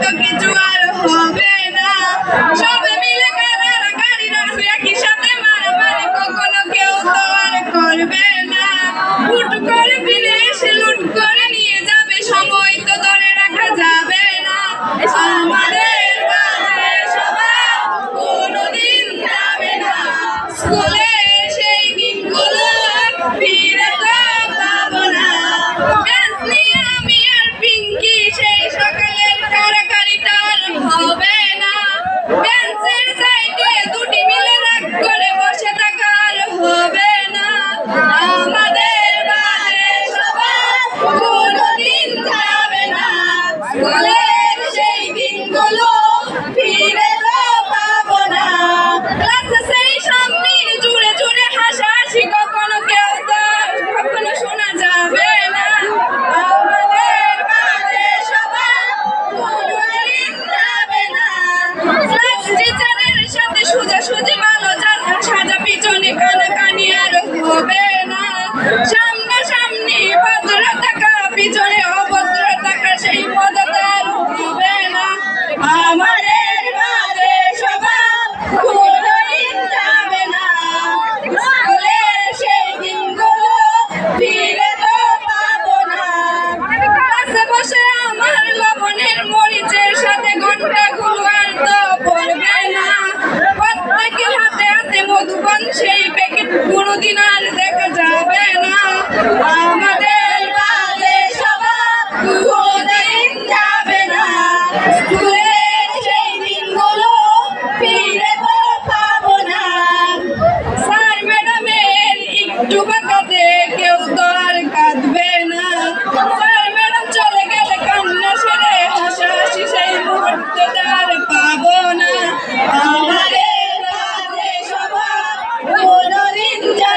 TikTok into our home. Well, রাতে মধুবন সেই packet কোনোদিন আর দেখা যাবে না। আমাদের বাজে স্বভাব যাবে না। স্কুলের সেই দিনগুলো ফিরে পাবো না। স্যার, ম্যাডামের একটু বাঁকাতে কেউ তো আর কাঁদবে না। Yeah.